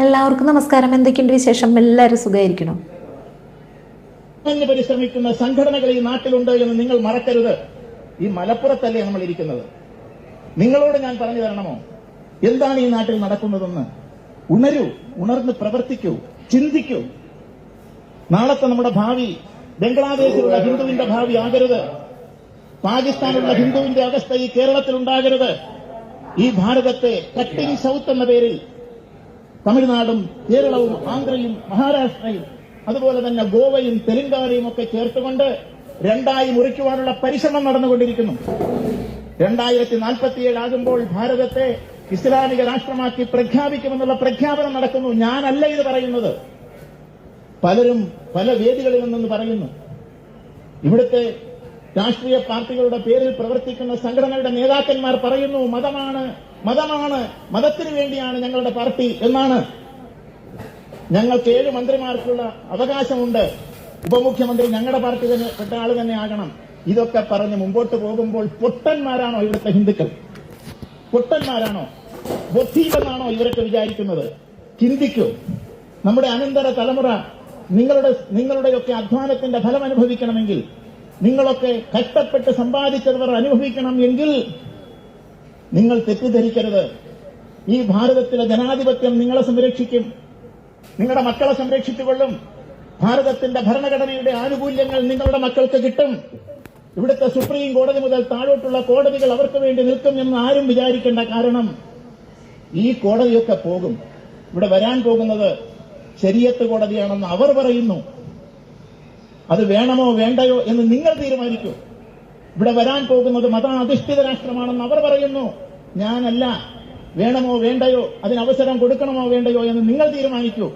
എല്ലാവർക്കും നമസ്കാരം. എന്തൊക്കെയുണ്ട് വിശേഷം? എല്ലാവരും സുഖമായിരിക്കണം? പരിശ്രമിക്കുന്ന സംഘടനകൾ ഈ നാട്ടിലുണ്ട് എന്ന് നിങ്ങൾ മറക്കരുത്. ഈ മലപ്പുറത്തല്ലേ നമ്മൾ ഇരിക്കുന്നത്. നിങ്ങളോട് ഞാൻ പറഞ്ഞു തരണമോ? എന്താണ് ഈ നാട്ടിൽ നടക്കുന്നതെന്ന്? ഉണരൂ ഉണർന്ന് പ്രവർത്തിക്കൂ ചിന്തിക്കൂ. നാളത്തെ നമ്മുടെ ഭാവി ബംഗ്ലാദേശിലുള്ള ഹിന്ദുവിന്റെ ഭാവി ആകരുത്. പാകിസ്ഥാനിലുള്ള ഹിന്ദുവിന്റെ അവസ്ഥ ഈ കേരളത്തിൽ ഉണ്ടാകരുത്. ഈ ഭാരതത്തെ കട്ടിങ് സൗത്ത് എന്ന പേരിൽ തമിഴ്നാടും കേരളവും ആന്ധ്രയും മഹാരാഷ്ട്രയും അതുപോലെ തന്നെ ഗോവയും തെലങ്കാനയും ഒക്കെ ചേർത്തുകൊണ്ട് രണ്ടായി മുറിക്കുവാനുള്ള പരിശ്രമം നടന്നുകൊണ്ടിരിക്കുന്നു. രണ്ടായിരത്തി നാൽപ്പത്തിയേഴ് ആകുമ്പോൾ ഭാരതത്തെ ഇസ്ലാമിക രാഷ്ട്രമാക്കി പ്രഖ്യാപിക്കുമെന്നുള്ള പ്രഖ്യാപനം നടക്കുന്നു. ഞാനല്ല ഇത് പറയുന്നത്. പലരും പല വേദികളിൽ നിന്നും പറയുന്നു. ഇവിടുത്തെ രാഷ്ട്രീയ പാർട്ടികളുടെ പേരിൽ പ്രവർത്തിക്കുന്ന സംഘടനയുടെ നേതാക്കന്മാർ പറയുന്നു മതമാണ് മതമാണ് മതത്തിന് വേണ്ടിയാണ് ഞങ്ങളുടെ പാർട്ടി എന്നാണ്. ഞങ്ങൾക്ക് ഏഴ് മന്ത്രിമാർക്കുള്ള അവകാശമുണ്ട്. ഉപമുഖ്യമന്ത്രി ഞങ്ങളുടെ പാർട്ടി തന്നെ പെട്ട ആൾ തന്നെ ആകണം. ഇതൊക്കെ പറഞ്ഞ് മുമ്പോട്ട് പോകുമ്പോൾ പൊട്ടന്മാരാണോ ഇവിടുത്തെ ഹിന്ദുക്കൾ? പൊട്ടന്മാരാണോ? ബുദ്ധിയില്ലെന്നാണോ ഇവരൊക്കെ വിചാരിക്കുന്നത്? ചിന്തിക്കൂ. നമ്മുടെ അനന്തര തലമുറ നിങ്ങളുടെ നിങ്ങളുടെയൊക്കെ അധ്വാനത്തിന്റെ ഫലം അനുഭവിക്കണമെങ്കിൽ നിങ്ങളൊക്കെ കഷ്ടപ്പെട്ട് സമ്പാദിച്ചവർ അനുഭവിക്കണം എങ്കിൽ നിങ്ങൾ തെറ്റിദ്ധരിക്കരുത്. ഈ ഭാരതത്തിലെ ജനാധിപത്യം നിങ്ങളെ സംരക്ഷിക്കും. നിങ്ങളുടെ മക്കളെ സംരക്ഷിച്ചുകൊള്ളും ഭാരതത്തിന്റെ ഭരണഘടനയുടെ ആനുകൂല്യങ്ങൾ നിങ്ങളുടെ മക്കൾക്ക് കിട്ടും. ഇവിടുത്തെ സുപ്രീം കോടതി മുതൽ താഴോട്ടുള്ള കോടതികൾ അവർക്ക് വേണ്ടി നിൽക്കും എന്ന് ആരും വിചാരിക്കേണ്ട കാരണം ഈ കോടതിയൊക്കെ പോകും. ഇവിടെ വരാൻ പോകുന്നത് ശരിയത്ത് കോടതിയാണെന്ന് അവർ പറയുന്നു. അത് വേണമോ വേണ്ടയോ എന്ന് നിങ്ങൾ തീരുമാനിക്കൂ. ഇവിടെ വരാൻ പോകുന്നത് മതാധിഷ്ഠിത രാഷ്ട്രമാണെന്ന് അവർ പറയുന്നു. ഞാനല്ല. വേണമോ വേണ്ടയോ? അതിന് അവസരം കൊടുക്കണമോ വേണ്ടയോ എന്ന് നിങ്ങൾ തീരുമാനിക്കൂ.